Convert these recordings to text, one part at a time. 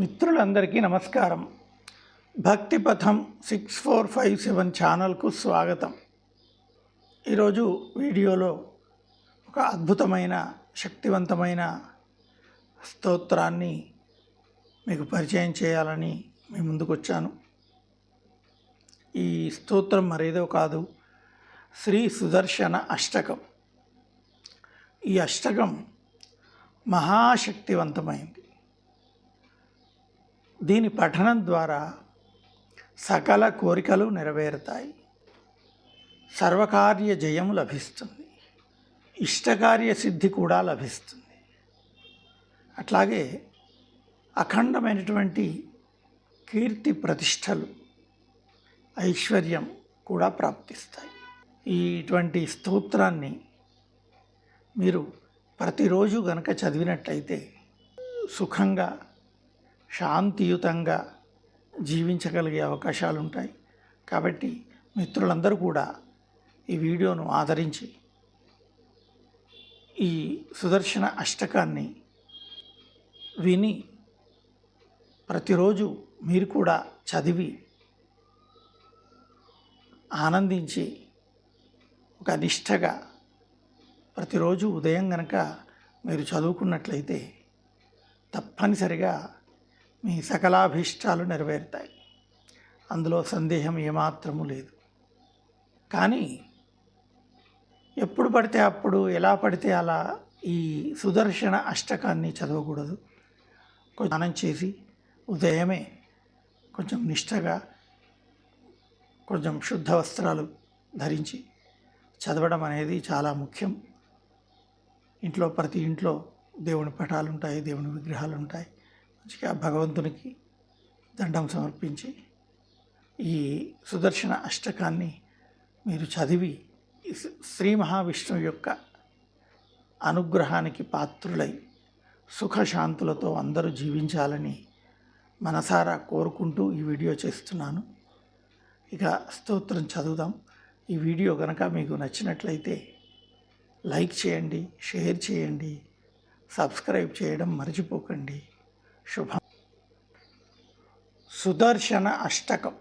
మిత్రులందరికీ నమస్కారం. Bhaktipatham six four five seven ఛానల్కు స్వాగతం. ఈరోజు వీడియోలో ఒక అద్భుతమైన శక్తివంతమైన స్తోత్రాన్ని మీకు పరిచయం చేయాలని మీ ముందుకు వచ్చాను ఈ స్తోత్రం మరేదో కాదు శ్రీ సుదర్శన అష్టకం. ఈ అష్టకం మహాశక్తివంతమైంది. దీని పఠనం ద్వారా సకల కోరికలు నెరవేరుతాయి. సర్వకార్య జయం లభిస్తుంది. ఇష్టకార్య సిద్ధి కూడా లభిస్తుంది. అట్లాగే అఖండమైనటువంటి కీర్తి ప్రతిష్టలు ఐశ్వర్యం కూడా ప్రాప్తిస్తాయి. ఇటువంటి స్తోత్రాన్ని మీరు ప్రతిరోజు గనక చదివినట్లయితే సుఖంగా శాంతియుతంగా జీవించగలిగే అవకాశాలు ఉంటాయి కాబట్టి మిత్రులందరూ కూడా ఈ వీడియోను ఆదరించి ఈ సుదర్శన అష్టకాన్ని విని ప్రతిరోజు మీరు కూడా చదివి ఆనందించి ఒక నిష్టగా ప్రతిరోజు ఉదయం గనక మీరు చదువుకున్నట్లయితే తప్పనిసరిగా మీ సకలాభీష్టాలు నెరవేరుతాయి. అందులో సందేహం ఏమాత్రము లేదు. కానీ ఎప్పుడు పడితే అప్పుడు ఎలా పడితే అలా ఈ సుదర్శన అష్టకాన్ని చదవకూడదు. కొంచెం స్నానం చేసి ఉదయమే కొంచెం నిష్టగా కొంచెం శుద్ధ వస్త్రాలు ధరించి చదవడం అనేది చాలా ముఖ్యం. ఇంట్లో ప్రతి ఇంట్లో దేవుని పటాలు ఉంటాయి దేవుని విగ్రహాలు ఉంటాయి మంచిగా భగవంతునికి దండం సమర్పించి ఈ సుదర్శన అష్టకాన్ని మీరు చదివి శ్రీ- శ్రీ మహావిష్ణువు యొక్క అనుగ్రహానికి పాత్రులై సుఖశాంతులతో అందరూ జీవించాలని మనసారా కోరుకుంటూ ఈ వీడియో చేస్తున్నాను. ఇక స్తోత్రం చదువుదాం. ఈ వీడియో కనుక మీకు నచ్చినట్లయితే లైక్ చేయండి షేర్ చేయండి సబ్స్క్రైబ్ చేయడం మర్చిపోకండి. శుభం సుదర్శన అష్టకం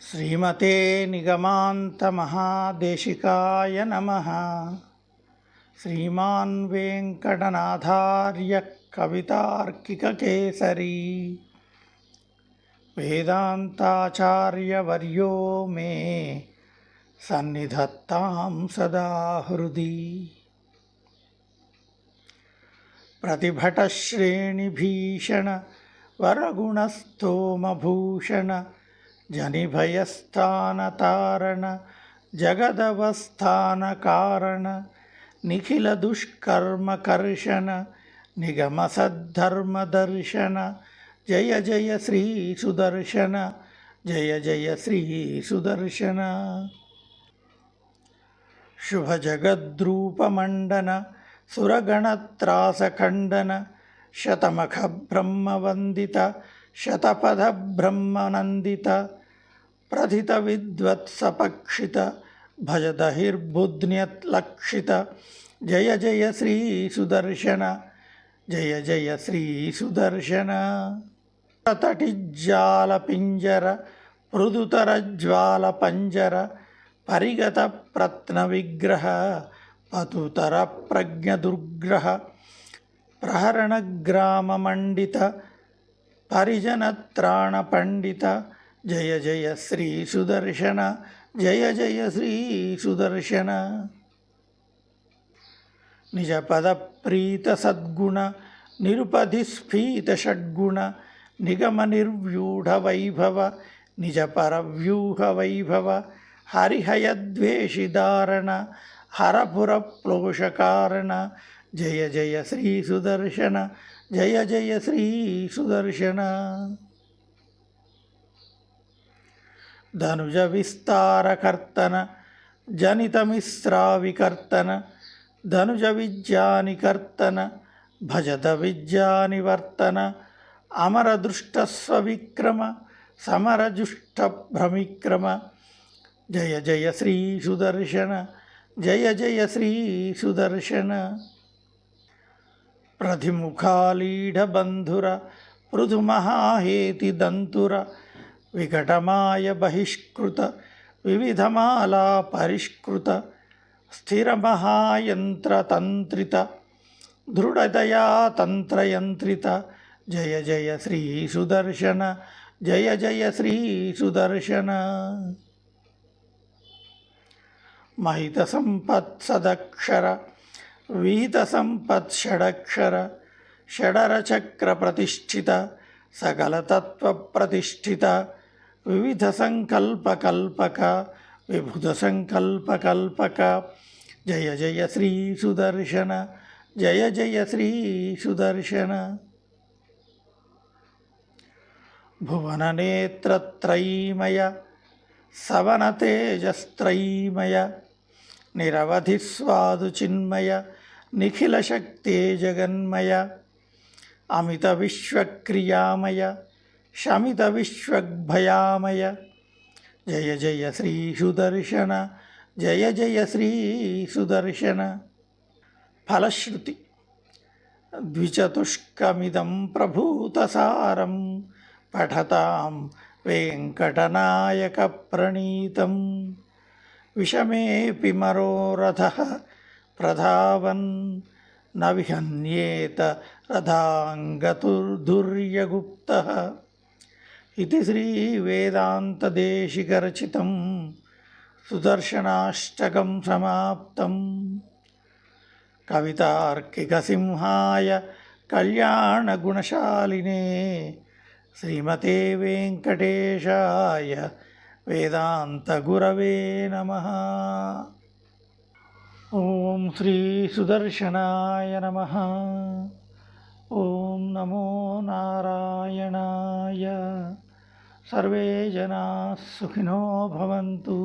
శ్రీమతే నిగమాంత మహాదేశికాయ నమ శ్రీమాన్ వెంకటనాథార్య కవితార్కిక కేసరి వేదాంతాచార్యవర్యో మే సన్నిధత్తాం సదా హృది प्रतिभटश्रेणिभीषण वरगुणस्तोमभूषण जनिभयस्थानतारण जगदवस्थानकारण निखिलदुष्कर्मकर्षण निगमसद्धर्मदर्शन जय जय श्रीसुदर्शन जय जय श्रीसुदर्शन शुभजगद्रूपमण्डन సురగణత్రాసఖండన శతమఖ బ్రహ్మవందిత శతపథ బ్రహ్మనందిత ప్రథిత విద్వత్సపక్షిత భజదహిర్బుధ్న్యత్లక్షిత జయ జయ శ్రీ సుదర్శన జయ జయ శ్రీ సుదర్శన తటిజ్జాల పింజర పృదుతర పంజర పరిగత ప్రత్న విగ్రహ మధుతరప్రజ్ఞదుర్గ్రహ ప్రహరణగ్రామమండిత పరిజనత్రాణపండిత జయ జయ శ్రీ సుదర్శన జయ జయ శ్రీ సుదర్శన. నిజ పదప్రీత సద్గుణ నిరుపధిస్ఫీత షడ్గుణ నిగమ నిర్వ్యూఢ వైభవ నిజ పరవ్యూహ వైభవ హరిహయద్వేషిదారణ హరపుర ప్లోషకారణ జయ జయ శ్రీ సుదర్శన. జయ జయ శ్రీ సుదర్శన. ధనుజ విస్తారకర్తన జనితమిశ్రావికర్తన ధనుజ విద్యానికర్తన భజత విద్యానివర్తన అమరదృష్టస్వవిక్రమ సమరజుష్టభ్రమిక్రమ జయ జయ శ్రీ సుదర్శన. జయ జయ శ్రీ సుదర్శన. ప్రతిముఖాలీఢబంధుర పృథుమహాహేతిదంతుర వికటమాయ బహిష్కృత వివిధమాలా పరిష్కృత స్థిరమహాయంత్రతంత్రిత దృఢదయా తంత్రయంత్రిత. జయ జయ శ్రీ సుదర్శన జయ జయ శ్రీ సుదర్శన. మహిత సంపత్ సదక్షర వీత సంపత్ షడక్షర షడరచక్ర ప్రతిష్ఠిత సకలతత్వ ప్రతిష్ఠిత వివిధ సంకల్ప కల్పక విభుధ సంకల్ప కల్పక జయ జయ శ్రీ సుదర్శన జయ జయ శ్రీ సుదర్శన భువననేత్రత్రయీమయ సవనతేజస్త్రయీమయ నిరవధిస్వాదు చిన్మయ నిఖిల శక్తే జగన్మయ అమిత విశ్వక్రియామయ శమిత విశ్వగ్భయామయ జయ జయ శ్రీ సుదర్శన జయ జయ శ్రీ సుదర్శన ఫలశ్రుతి ద్విచతుష్కమిదం ప్రభూతసారం పఠతాం వెంకటనాయక ప్రణీతం విషమేపి మరోరథ ప్రధావన్ న విహన్యేత రథాంగతుర్దుర్యగుప్త ఇది శ్రీవేదాంతదేశికరచితం సుదర్శనాష్టకం సమాప్తం కవితార్కికసింహాయ కళ్యాణగుణశాలినే శ్రీమతే వెంకటేశాయ వేదాంతగురవే నమ. ఓం శ్రీ సుదర్శనాయ నమ. ఓం నమో నారాయణాయ. సర్వే జనా సుఖినో భవంతు.